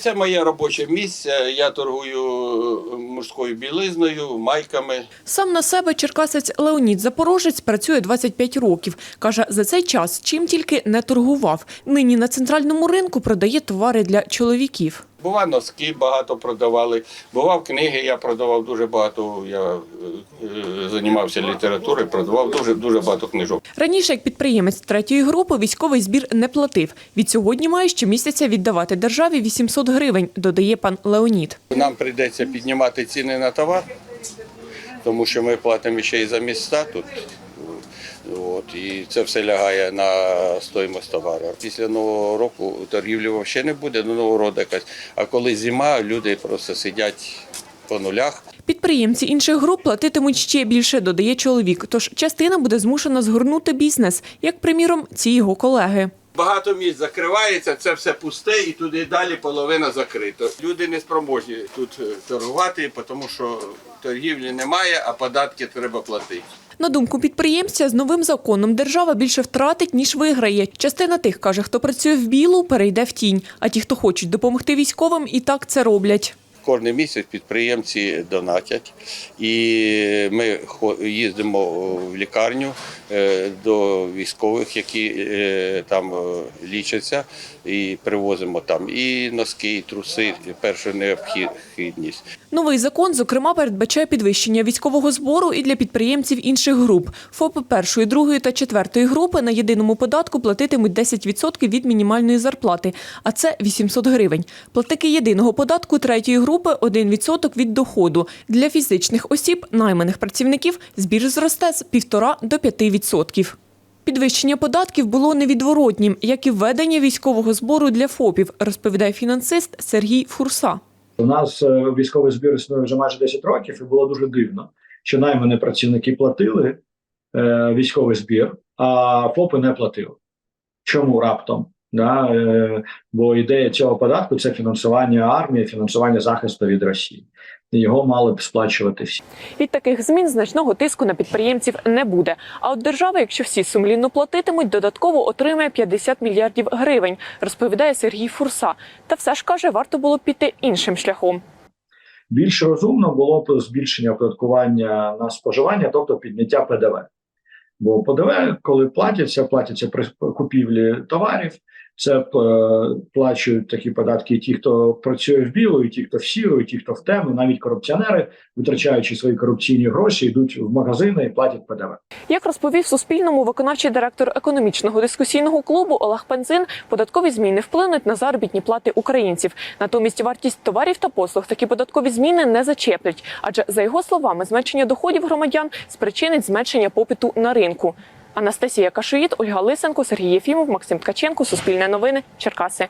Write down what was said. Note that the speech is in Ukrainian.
Це моє робоче місце. Я торгую е, мужською білизною, майками. Сам на себе черкасець Леонід Запорожець працює 25 років. Каже, за цей час чим тільки не торгував. Нині на центральному ринку продає товари для чоловіків. Бува, носки багато продавали. Бував книги, я продавав дуже багато. Я е, займався літературою, продавав дуже дуже багато книжок. Раніше, як підприємець третьої групи, військовий збір не платив. Від сьогодні має щомісяця віддавати державі 800 гривень, додає пан Леонід. Нам прийдеться піднімати ціни на товар, тому що ми платимо ще й за міста тут. От, і це все лягає на стоїмость товару. Після нового року торгівлі взагалі не буде, до нового року якась. А коли зима, люди просто сидять по нулях. Підприємці інших груп платитимуть ще більше, додає чоловік. Тож частина буде змушена згорнути бізнес, як приміром ці його колеги. Багато місць закривається, це все пусте і туди далі половина закрито. Люди не спроможні тут е, торгувати, тому що торгівлі немає, а податки треба платити. На думку підприємця, з новим законом держава більше втратить, ніж виграє. Частина тих, каже, хто працює в білу, перейде в тінь. А ті, хто хочуть допомогти військовим, і так це роблять. Кожен місяць підприємці донатять, і ми їздимо в лікарню е, до військових, які е, там е, лічаться, і привозимо там і носки, і труси, і першу необхідність. Новий закон, зокрема, передбачає підвищення військового збору і для підприємців інших груп. ФОПи першої, другої та четвертої групи на єдиному податку платитимуть 10% від мінімальної зарплати, а це 800 гривень. Платники єдиного податку третьої групи – 1% від доходу. Для фізичних осіб, найманих працівників, збір зросте з 1,5 до 5%. Підвищення податків було невідворотнім, як і введення військового збору для ФОПів, розповідає фінансист Сергій Фурса. У нас е, військовий збір існує вже майже 10 років, і було дуже дивно, що наймані працівники платили е, військовий збір, а ФОПи не платили. Чому раптом? Да? Е, бо ідея цього податку це фінансування армії, фінансування захисту від Росії. Його мали б сплачувати всі. Від таких змін значного тиску на підприємців не буде. А от держава, якщо всі сумлінно платитимуть, додатково отримає 50 мільярдів гривень, розповідає Сергій Фурса. Та все ж каже, варто було піти іншим шляхом. Більш розумно було б збільшення оподаткування на споживання, тобто підняття ПДВ. Бо ПДВ, коли платяться, платяться при купівлі товарів. Це е, плачують такі податки ті, хто працює в білу, і ті, хто в сіру, і ті, хто в темну, навіть корупціонери, витрачаючи свої корупційні гроші, йдуть в магазини і платять ПДВ. Як розповів Суспільному виконавчий директор економічного дискусійного клубу Олег Пензин, податкові зміни вплинуть на заробітні плати українців. Натомість вартість товарів та послуг такі податкові зміни не зачеплять. Адже за його словами, зменшення доходів громадян спричинить зменшення попиту на ринку. Анастасія Кашуїд, Ольга Лисенко, Сергій Єфімов, Максим Ткаченко, Суспільне новини, Черкаси.